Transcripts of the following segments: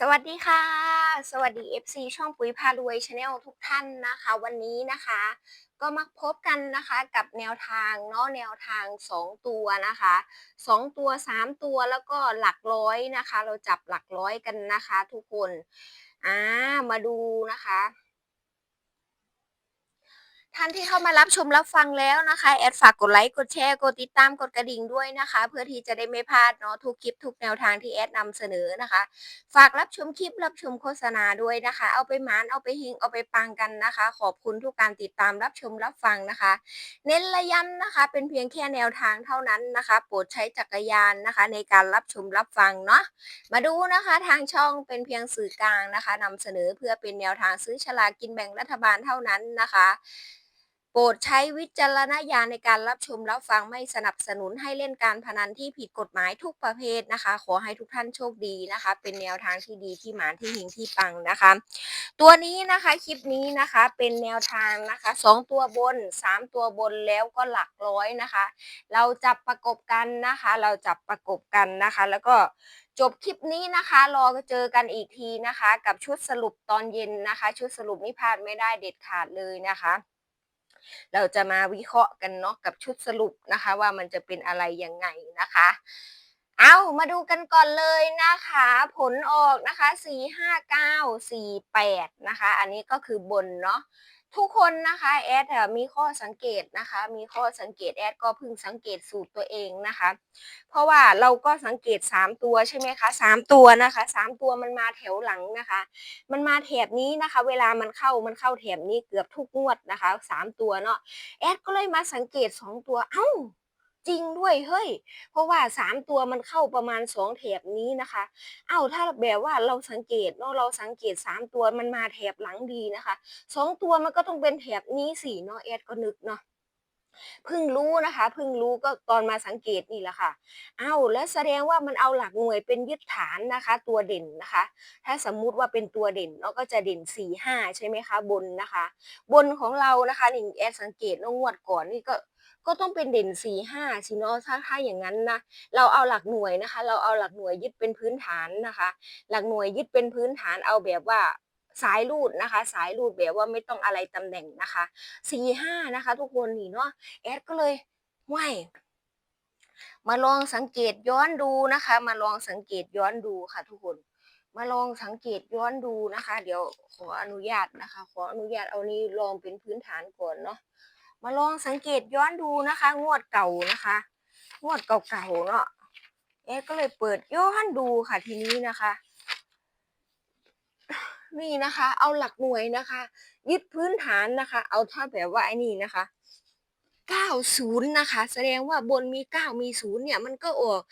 สวัสดีค่ะ สวัสดี FC ช่องปุ๋ยพารวยชาแนลทุกท่านนะคะ วันนี้นะคะ ก็มาพบกันนะคะกับแนวทางเนาะแนวทาง 2 ตัวนะคะ 2 ตัว 3 ตัวแล้วก็หลักร้อยนะคะ เราจับหลักร้อยกันนะคะ ทุกคนอ่ามาดูนะคะ ท่านที่เข้ามารับชมรับฟังแล้วนะคะ แอดฝากกดไลค์ กดแชร์ กดติดตาม กดกระดิ่งด้วยนะคะ เพื่อที่จะได้ไม่พลาดเนาะทุกคลิปทุกแนวทางที่แอดนำเสนอนะคะ ฝากรับชมคลิปรับชมโฆษณาด้วยนะคะ เอาไปหมานเอาไปหิงเอาไปปังกันนะคะ ขอบคุณทุกการติดตามรับชมรับฟังนะคะ เน้นระย้ำนะคะ เป็นเพียงแค่แนวทางเท่านั้นนะคะ โปรดใช้จักรยานนะคะ ในการรับชมรับฟังเนาะมาดูนะคะทางช่องเป็นเพียงสื่อกลางนะคะนำเสนอเพื่อเป็นแนวทางซื้อฉลากกินแบ่งรัฐบาลเท่านั้นนะคะ โปรดใช้วิจารณญาณในการรับชมรับฟังไม่สนับสนุนให้เล่นการพนันที่ผิดกฎหมายทุกประเภทนะคะ ขอให้ทุกท่านโชคดีนะคะ เป็นแนวทางที่ดีที่หมานที่หิงที่ปังนะคะ ตัวนี้นะคะคลิปนี้นะคะเป็นแนวทางนะคะสองตัวบนสามตัวบนแล้วก็หลักร้อยนะคะ เราจับประกบกันนะคะ เราจับประกบกันนะคะ แล้วก็จบคลิปนี้นะคะ รอเจอกันอีกทีนะคะ กับชุดสรุปตอนเย็นนะคะ ชุดสรุปนี่พลาดไม่ได้เด็ดขาดเลยนะคะ เราจะมาวิเคราะห์กันเนาะกับชุดสรุปนะคะ ว่ามันจะเป็นอะไรยังไงนะคะ เอามาดูกันก่อนเลยนะคะ ผลออกนะคะ 4 5 9 4 8 นะคะ อันนี้ก็คือบนเนาะ ทุกคนนะคะแอดมีข้อสังเกตนะคะ มีข้อสังเกตแอดก็เพิ่งสังเกตสูตรตัวเองนะคะ เพราะว่าเราก็สังเกต 3 ตัวใช่ไหมคะ3ตัวนะคะ 3 ตัวมันมาแถวหลังนะคะ มันมาแถบนี้นะคะ เวลามันเข้ามันเข้าแถบนี้เกือบทุกงวดนะคะ 3 ตัวเนาะแอดก็เลยมาสังเกต 2 ตัวเอ้า จริงด้วยเฮ้ย เพราะว่า3ตัวมันเข้าประมาณ2แถบนี้นะคะเอ้าถ้าแบบว่าเราสังเกตเนาะเราสังเกต3ตัวมันมาแถบหลังดีนะคะ2ตัวมันก็ต้องเป็นแถบนี้สิเนาะแอดก็นึกเนาะเพิ่งรู้นะคะเพิ่งรู้ก็ตอนมาสังเกตนี่แหละค่ะ เอ้าแล้วแสดงว่ามันเอาหลักหน่วยเป็นยึดฐานนะคะ ตัวเด่นนะคะ ถ้าสมมุติว่าเป็นตัวเด่นเนาะก็จะเด่น4 5ใช่ไหมคะ บนนะคะ บนของเรานะคะนี่แอดสังเกตเนาะงวดก่อนนี่ก็ ก็ต้องเป็นเด่น4 5สิเนาะถ้าถ้าอย่างนั้นนะเราเอาหลักหน่วยนะคะ เราเอาหลักหน่วยยึดเป็นพื้นฐานนะคะ หลักหน่วยยึดเป็นพื้นฐานเอาแบบว่าสายรูดนะคะ สายรูดแบบว่าไม่ต้องอะไรตำแหน่งนะคะ4 5นะคะ ทุกคนนี่เนาะแอดก็เลยว่ายมาลองสังเกตย้อนดูนะคะ มาลองสังเกตย้อนดูค่ะ ทุกคน มาลองสังเกตย้อนดูนะคะ เดี๋ยวขออนุญาตนะคะ ขออนุญาตเอานี้ลองเป็นพื้นฐานก่อนเนาะ มาลองสังเกตย้อนดูนะคะ งวดเก่านะคะ งวดเก่าๆเนาะเอ๊ก็เลยเปิดย้อนดูค่ะทีนี้นะคะ นี่นะคะ เอาหลักหน่วยนะคะ ยึดพื้นฐานนะคะ เอาถ้าแบบว่าไอ้นี่นะคะ90นะคะ แสดงว่าบนมี 9 มี 0 เนี่ย มันก็ออก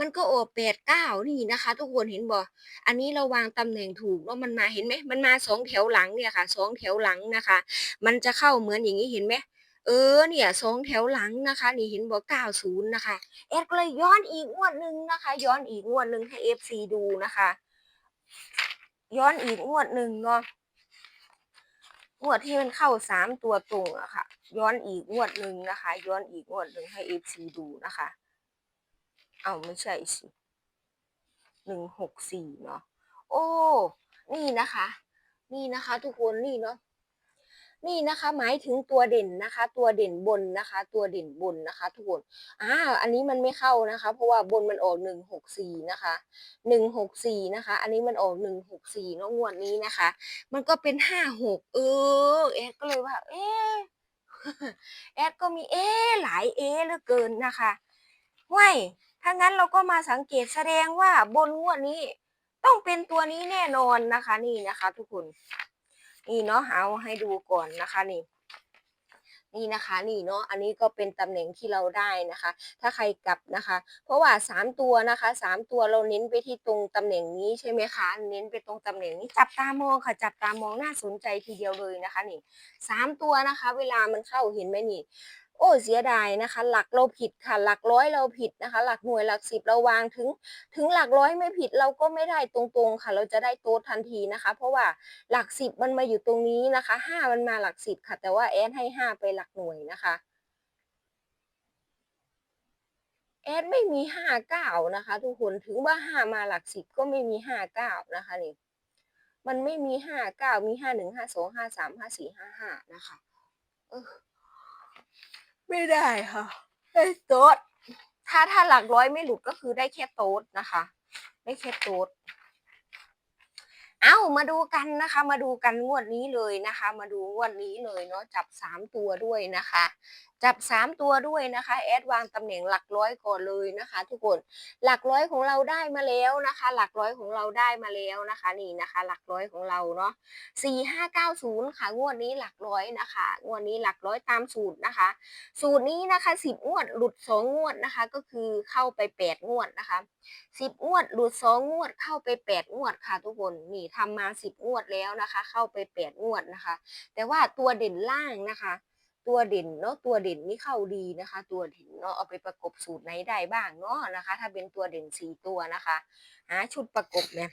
มันก็ออก8 9 นี่นะคะ ทุกคนเห็นบ่อันนี้เราวางตำแหน่งถูกเนาะมันมาเห็นไหมมันมา2แถวหลังเนี่ยค่ะ2แถวหลังนะคะ มันจะเข้าเหมือนอย่างงี้เห็นไหม เออเนี่ย2แถวหลังนะคะ นี่เห็นบ่90นะคะแอดก็เลยย้อนอีกงวดหนึ่งนะคะ ย้อนอีกงวดหนึ่งให้ FC ดูนะคะ ย้อนอีกงวดหนึ่งเนาะงวดที่มันเข้า3ตัวตรงอะค่ะ ย้อนอีกงวดหนึ่งนะคะ ย้อนอีกงวดหนึ่งให้ FC ดูนะคะ เอาไม่ใช่สิ164เนาะโอ้ นี่นะคะ นี่นะคะ ทุกคนนี่เนาะ นี่นะคะหมายถึงตัวเด่นนะคะ ตัวเด่นบนนะคะ ตัวเด่นบนนะคะ ทุกคนอาอันนี้มันไม่เข้านะคะ เพราะว่าบนมันออก164นะคะ164นะคะ อันนี้มันออก164เนาะงวดนี้นะคะ มันก็เป็น56เออแอดก็เลยว่า เอ๊แอดก็มีเอ๊หลายเอ๊เหลือเกินนะคะห้วยถ้างั้นเราก็มาสังเกตแสดงว่าบนงวดนี้ต้องเป็นตัวนี้แน่นอนนะคะ นี่นะคะ ทุกคน นี่เนาะเอาให้ดูก่อนนะคะนี่นี่นะคะนี่เนาะอันนี้ก็เป็นตำแหน่งที่เราได้นะคะ ถ้าใครกลับนะคะ เพราะว่า 3 ตัวนะคะ 3 ตัวเราเน้นไปที่ตรงตำแหน่งนี้ใช่ไหมคะเน้นไปตรงตำแหน่งนี้จับตามองค่ะจับตามองน่าสนใจทีเดียวเลยนะคะนี่3ตัวนะคะ เวลามันเข้าเห็นไหมนี่ โอ้เสียดายนะคะ หลักเราผิดค่ะ หลักร้อยเราผิดนะคะ หลักหน่วยหลักสิบเราวางถึง ถึงหลักร้อยไม่ผิดเราก็ไม่ได้ตรงๆค่ะ เราจะได้โต๊ดทันทีนะคะ เพราะว่าหลักสิบมันมาอยู่ตรงนี้นะคะ5มันมาหลักสิบค่ะ แต่ว่าแอดให้5ไปหลักหน่วยนะคะแอดไม่มีห้าเก้านะคะ ทุกคนถึงว่าห้ามาหลักสิบก็ไม่มีห้าเก้านะคะนี่มันไม่มีห้าเก้ามีห้าหนึ่งห้าสองห้าสามห้าสี่ห้าห้านะคะ เออ ไม่ได้ค่ะได้โต๊ดถ้าถ้าหลักร้อยไม่หลุดก็คือได้แค่โต๊ดนะคะ ได้แค่โต๊ดเอ้ามาดูกันนะคะ มาดูกันงวดนี้เลยนะคะ มาดูงวดนี้เลยเนาะจับสามตัวด้วยนะคะ จับสามตัวด้วยนะคะ แอดวางตำแหน่งหลักร้อยก่อนเลยนะคะ ทุกคนหลักร้อยของเราได้มาแล้วนะคะ หลักร้อยของเราได้มาแล้วนะคะ นี่นะคะ หลักร้อยของเราเนาะสี่ห้าเก้าศูนย์ค่ะงวดนี้หลักร้อยนะคะงวดนี้หลักร้อยตามสูตรนะคะ สูตรนี้นะคะสิบงวดหลุดสองงวดนะคะ ก็คือเข้าไปแปดงวดนะคะสิบงวดหลุดสองงวดเข้าไปแปดงวดค่ะ ทุกคนนี่ทำมาสิบงวดแล้วนะคะ เข้าไปแปดงวดนะคะ แต่ว่าตัวเด่นล่างนะคะ ตัวเด่นเนาะตัวเด่นนี่เข้าดีนะคะ ตัวเด่นเนาะเอาไปประกบสูตรไหนได้บ้างเนาะนะคะ ถ้าเป็นตัวเด่นสี่ตัวนะคะ หาชุดประกบเนี่ย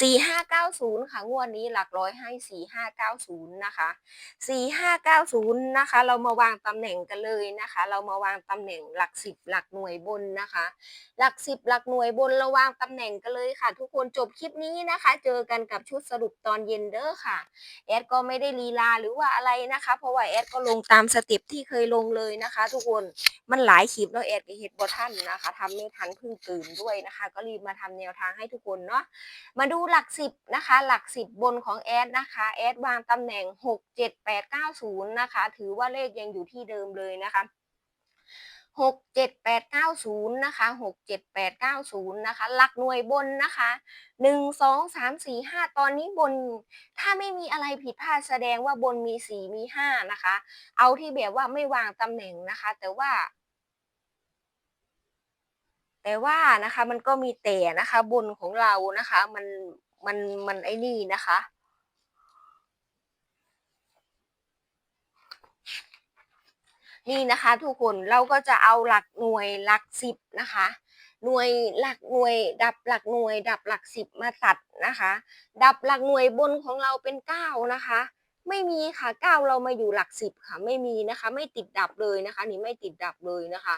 สี่ห้าเก้าศูนย์ค่ะงวดนี้หลักร้อยให้สี่ห้าเก้าศูนย์นะคะสี่ห้าเก้าศูนย์นะคะ เรามาวางตำแหน่งกันเลยนะคะ เรามาวางตำแหน่งหลักสิบหลักหน่วยบนนะคะ หลักสิบหลักหน่วยบนเระวางตำแหน่งกันเลยค่ะ ทุกคนจบคลิปนี้นะคะ เจอกันกับชุดสรุปตอนเย็นเด้อค่ะแอดก็ไม่ได้ลีลาหรือว่าอะไรนะคะ เพราะว่าแอดก็ลงตามสเต็ปที่เคยลงเลยนะคะ ทุกคนมันหลายคลิปแล้วแอดก็เฮ็ดบ่ทันนะคะทำไม่ทันเพิ่งตื่นด้วยนะคะ ก็รีบมาทำแนวทางให้ทุกคนเนาะมาดูหลักสิบนะคะ หลักสิบบนของแอดนะคะแอดวางตำแหน่งหกเจ็ดแปดเก้าศูนย์นะคะ ถือว่าเลขยังอยู่ที่เดิมเลยนะคะหกเจ็ดแปดเก้าศูนย์นะคะหกเจ็ดแปดเก้าศูนย์นะคะ หลักหน่วยบนนะคะหนึ่งสองสามสี่ห้าตอนนี้บน ถ้าไม่มีอะไรผิดพลาดแสดงว่าบนมีสี่มีห้านะคะ เอาที่แบบว่าไม่วางตำแหน่งนะคะ แต่ว่า แต่ว่านะคะมันก็มีแต่นะคะบนของเรานะคะ มันมันมันไอ้นี่นะคะนี่นะคะทุกคนเราก็จะเอาหลักหน่วยหลักสิบนะคะ หน่วยหลักหน่วย ดับหลักหน่วย ดับหลักสิบมาตัดนะคะ ดับหลักหน่วยบนของเราเป็นเก้านะคะ ไม่มีค่ะเก้าเรามาอยู่หลักสิบค่ะ ไม่มีนะคะ ไม่ติดดับเลยนะคะ นี่ไม่ติดดับเลยนะคะ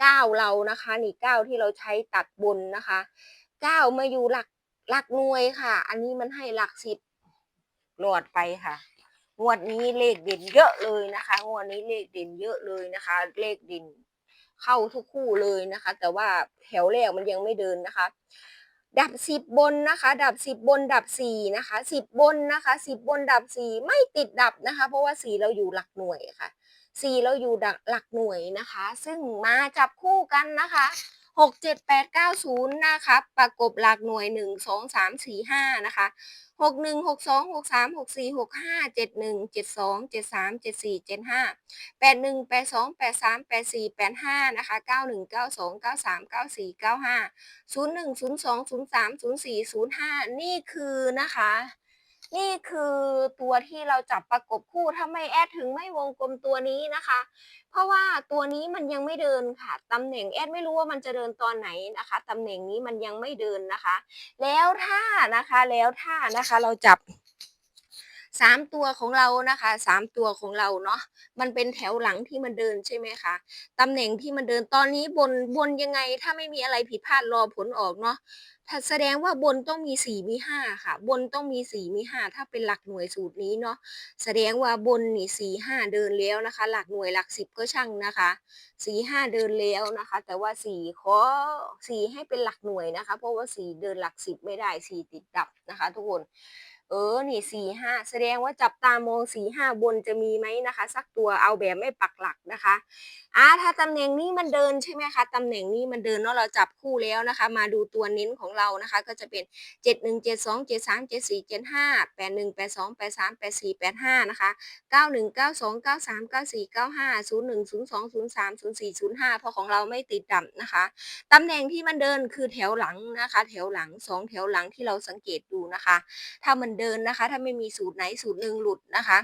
เก้าเรานะคะ นี่เก้าที่เราใช้ตัดบนนะคะเก้ามาอยู่หลักหลักหน่วยค่ะ อันนี้มันให้หลักสิบหลอดไปค่ะงวดนี้เลขเด่นเยอะเลยนะคะงวดนี้เลขเด่นเยอะเลยนะคะ เลขเด่นเข้าทุกคู่เลยนะคะ แต่ว่าแถวแรกมันยังไม่เดินนะคะ ดับสิบบนนะคะ ดับสิบบนดับสี่นะคะสิบบนนะคะสิบบนดับสี่ไม่ติดดับนะคะ เพราะว่าสี่เราอยู่หลักหน่วยค่ะสี่เราอยู่หลักหน่วยนะคะ ซึ่งมาจับคู่กันนะคะ หกเจ็ดแปดเก้าศูนย์นะคะประกบหลักหน่วยหนึ่งสองสามสี่ห้านะคะหกหนึ่งหกสองหกสามหกสี่หกห้าเจ็ดหนึ่งเจ็ดสองเจ็ดสามเจ็ดสี่เจ็ดห้าแปดหนึ่งแปดสองแปดสามแปดสี่แปดห้านะคะเก้าหนึ่งเก้าสองเก้าสามเก้าสี่เก้าห้าศูนย์หนึ่งศูนย์สองศูนย์สามศูนย์สี่ศูนย์ห้านี่คือนะคะ นี่คือตัวที่เราจับประกบคู่ทำไมแอดถึงไม่วงกลมตัวนี้นะคะ เพราะว่าตัวนี้มันยังไม่เดินค่ะตำแหน่งแอดไม่รู้ว่ามันจะเดินตอนไหนนะคะตำแหน่งนี้มันยังไม่เดินนะคะ แล้วถ้านะคะแล้วถ้านะคะเราจับสามตัวของเรานะคะสามตัวของเราเนาะมันเป็นแถวหลังที่มันเดินใช่ไหมคะตำแหน่งที่มันเดินตอนนี้บนบนยังไง ถ้าไม่มีอะไรผิดพลาดรอผลออกเนาะ ถ้าแสดงว่าบนต้องมีสี่มีห้าค่ะ บนต้องมีสี่มีห้าถ้าเป็นหลักหน่วยสูตรนี้เนาะแสดงว่าบนนี่สี่ห้าเดินแล้วนะคะ หลักหน่วยหลักสิบก็ช่างนะคะสี่ห้าเดินแล้วนะคะ แต่ว่าสี่ขอสี่ให้เป็นหลักหน่วยนะคะ เพราะว่าสี่เดินหลักสิบไม่ได้สี่ติดดับนะคะ ทุกคน เออนี่สี่ห้าแสดงว่าจับตามองสี่ห้าบนจะมีไหมนะคะ สักตัวเอาแบบไม่ปักหลักนะคะอ่าถ้าตำแหน่งนี้มันเดินใช่ไหมคะตำแหน่งนี้มันเดินเนาะเราจับคู่แล้วนะคะ มาดูตัวเน้นของเรานะคะ ก็จะเป็นเจ็ดหนึ่งเจ็ดสองเจ็ดสามเจ็ดสี่เจ็ดห้าแปดหนึ่งแปดสองแปดสามแปดสี่แปดห้านะคะเก้าหนึ่งเก้าสองเก้าสามเก้าสี่เก้าห้าศูนย์หนึ่งศูนย์สองศูนย์สามศูนย์สี่ศูนย์ห้าเพราะของเราไม่ติดดับนะคะตำแหน่งที่มันเดินคือแถวหลังนะคะ แถวหลังสองแถวหลังที่เราสังเกตดูนะคะ ถ้ามันเดินนะคะ ถ้าไม่มีสูตรไหนสูตรหนึ่งหลุดนะคะ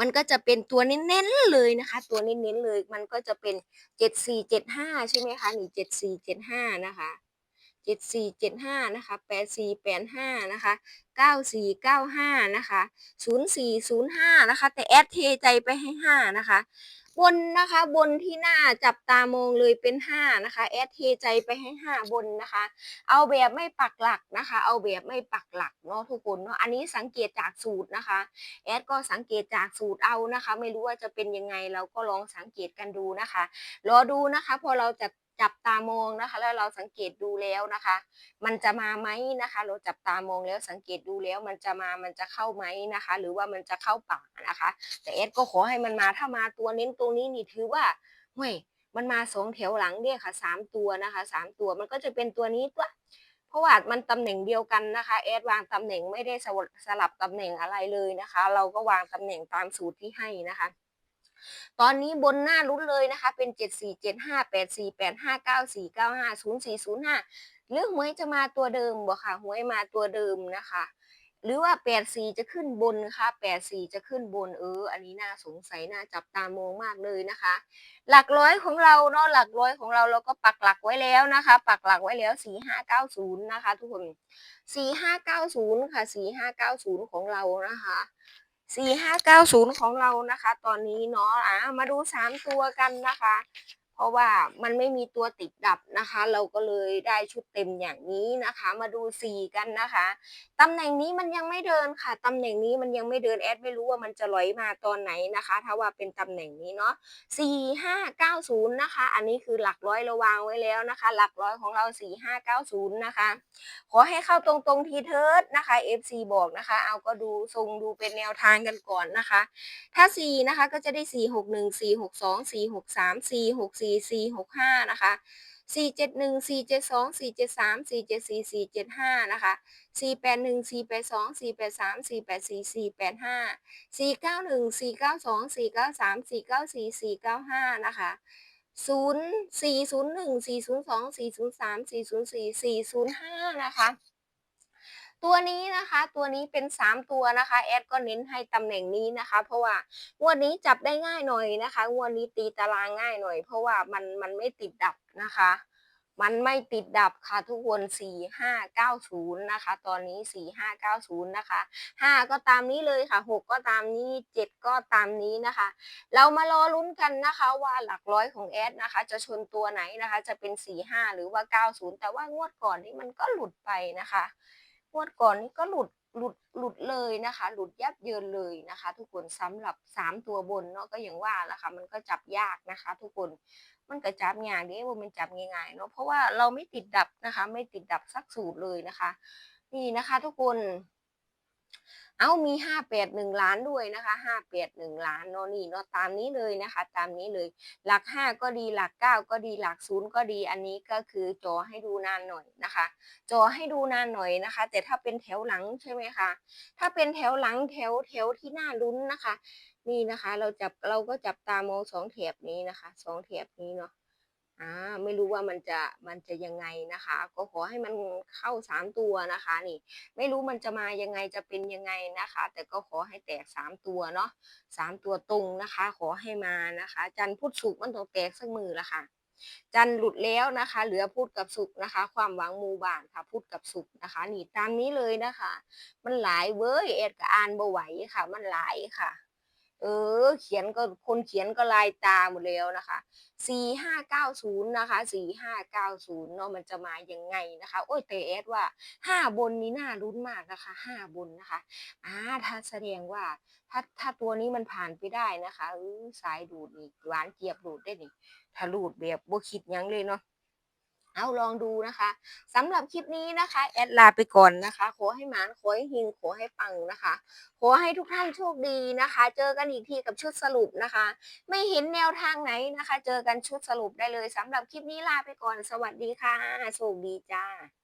มันก็จะเป็นตัวเน้นๆเลยนะคะ ตัวเน้นๆเลย มันก็จะเป็นเจ็ดสี่เจ็ดห้าใช่ไหมคะหนี่เจ็ดสี่เจ็ดห้านะคะเจ็ดสี่เจ็ดห้านะคะแปดสี่แปดห้านะคะเก้าสี่เก้าห้านะคะศูนย์สี่ศูนย์ห้านะคะ แต่แอดเทใจไปให้ห้านะคะ บนนะคะบนที่หน้าจับตามองเลยเป็นห้านะคะแอดเทใจไปให้ห้าบนนะคะ เอาแบบไม่ปักหลักนะคะ เอาแบบไม่ปักหลักเนาะทุกคนเนาะอันนี้สังเกตจากสูตรนะคะแอดก็สังเกตจากสูตรเอานะคะ ไม่รู้ว่าจะเป็นยังไงเราก็ลองสังเกตกันดูนะคะรอดูนะคะ พอเราจะ จับตามองนะคะ แล้วเราสังเกตดูแล้วนะคะ มันจะมาไหมนะคะ เราจับตามองแล้วสังเกตดูแล้วมันจะมามันจะเข้าไหมนะคะ หรือว่ามันจะเข้าป่านะคะ แต่เอสก็ขอให้มันมาถ้ามาตัวเน้นตรงนี้นี่ถือว่าเฮ้ยมันมาสองแถวหลังเนี่ยค่ะสามตัวนะคะสามตัวมันก็จะเป็นตัวนี้ตัวเพราะว่ามันตำแหน่งเดียวกันนะคะแอดวางตำแหน่งไม่ได้สลับตำแหน่งอะไรเลยนะคะ เราก็วางตำแหน่งตามสูตรที่ให้นะคะ ตอนนี้บนหน้าลุ้นเลยนะคะ เป็น 7 4 7 5 8 4 8 5 9 4 9 5 0 4 0 5เรื่องหวยจะมาตัวเดิมบ่ค่ะหวยมาตัวเดิมนะคะ หรือว่า 84 จะขึ้นบนค่ะ84 จะขึ้นบนเออ อันนี้น่าสงสัยน่าจับตามองมากเลยนะคะ หลักร้อยของเราเนาะหลักร้อยของเราเราก็ปักหลักไว้แล้วนะคะ ปักหลักไว้แล้ว 4590 นะคะ ทุกคน 4590 ค่ะ 4590 ของเรานะคะ 4590 ของเรานะคะ ตอนนี้เนาะอะมาดูสามตัวกันนะคะ เพราะว่ามันไม่มีตัวติดดับนะคะ เราก็เลยได้ชุดเต็มอย่างนี้นะคะ มาดูสีกันนะคะตำแหน่งนี้มันยังไม่เดินค่ะตำแหน่งนี้มันยังไม่เดินแอดไม่รู้ว่ามันจะลอยมาตอนไหนนะคะ ถ้าว่าเป็นตำแหน่งนี้เนาะสี่ห้าเก้าศูนย์นะคะ อันนี้คือหลักร้อยเราวางไว้แล้วนะคะ หลักร้อยของเราสี่ห้าเก้าศูนย์นะคะ ขอให้เข้าตรงๆทีเทิร์ดนะคะ FC บอกนะคะ เอาก็ดูทรงดูเป็นแนวทางกันก่อนนะคะ ถ้า 4 นะคะก็จะได้ 4 6 1 4 6 2 4 6 3 4 6 4 4 6 5 นะคะ 4 7 1 4 7 2 4 7 3 4 7 4 4 7 5 นะคะ 4 8 1 4 8 2 4 8 3 4 8 4 4 8 5 4 9 1 4 9 2 4 9 3 4 9 4 4 9 5 นะคะ0 4 0 1 4 0 2 4 0 3 4 0 4 4 0 5นะคะ ตัวนี้นะคะ ตัวนี้เป็น 3 ตัวนะคะแอดก็เน้นให้ตำแหน่งนี้นะคะ เพราะว่างวดนี้จับได้ง่ายหน่อยนะคะงวดนี้ตีตารางง่ายหน่อย เพราะว่ามันมันไม่ติดดับนะคะ มันไม่ติดดับค่ะทุกคน 4590 นะคะ ตอนนี้ 4590 นะคะ 5 ก็ตามนี้เลยค่ะ 6 ก็ตามนี้ 7 ก็ตามนี้นะคะ เรามารอลุ้นกันนะคะว่าหลักร้อยของแอดนะคะ จะชนตัวไหนนะคะ จะเป็น 45 หรือว่า 90 แต่ว่างวดก่อนนี้มันก็หลุดไปนะคะ งวดก่อนนี้ก็หลุดหลุดหลุดเลยนะคะ หลุดยับเยินเลยนะคะ ทุกคนสำหรับ 3 ตัวบนเนาะก็อย่างว่าละค่ะมันก็จับยากนะคะ ทุกคนมันก็จับยากเด้ว่ามันจับง่ายๆเนาะเพราะว่าเราไม่ติดดับนะคะ ไม่ติดดับสักสูตรเลยนะคะ นี่นะคะ ทุกคน เอามีห้าแปดหนึ่งล้านด้วยนะคะห้าแปดหนึ่งล้านเนาะนี่เนาะตามนี้เลยนะคะ ตามนี้เลย หลักห้าก็ดีหลักเก้าก็ดีหลักศูนย์ก็ดีอันนี้ก็คือจอให้ดูนานหน่อยนะคะ จอให้ดูนานหน่อยนะคะ แต่ถ้าเป็นแถวหลังใช่ไหมคะถ้าเป็นแถวหลังแถวแถวที่น่าลุ้นนะคะ นี่นะคะ เราจับเราก็จับตามองสองแถบนี้นะคะสองแถบนี้เนาะ อ่าไม่รู้ว่ามันจะมันจะยังไงนะคะ ก็ขอให้มันเข้าสามตัวนะคะนี่ ไม่รู้มันจะมายังไงจะเป็นยังไงนะคะ แต่ก็ขอให้แตกสามตัวเนาะสามตัวตรงนะคะ ขอให้มานะคะ จันพุธศุกมันต้องแตกสักมือละค่ะจันหลุดแล้วนะคะ เหลือพุธกับศุกนะคะ ความหวังมูบานค่ะพุธกับศุกนะคะ นี่ตามนี้เลยนะคะ มันหลายเว้ยเอ็ดก็อ่านบ่ไหวค่ะ มันหลายค่ะ เออ เขียนก็คนเขียนก็ลายตาหมดแล้วนะคะสี่ห้าเก้าศูนย์นะคะสี่ห้าเก้าศูนย์เนาะมันจะมายังไงนะคะ โอ้ยแต่เอสว่าห้าบนนี้น่ารุ้นมากนะคะห้าบนนะคะอ่าถ้าแสดงว่าถ้าถ้าตัวนี้มันผ่านไปได้นะคะเออสายดูดนี่หวานเจี๊ยบดูดได้นี่ถ้ารูดแบบบ่คิดยังเลยเนาะ เอาลองดูนะคะสำหรับคลิปนี้นะคะแอดลาไปก่อนนะคะ ขอให้หมานขอให้หิงขอให้ปังนะคะ ขอให้ทุกท่านโชคดีนะคะ เจอกันอีกทีกับชุดสรุปนะคะ ไม่เห็นแนวทางไหนนะคะ เจอกันชุดสรุปได้เลยสำหรับคลิปนี้ลาไปก่อน สวัสดีค่ะโชคดีจ้า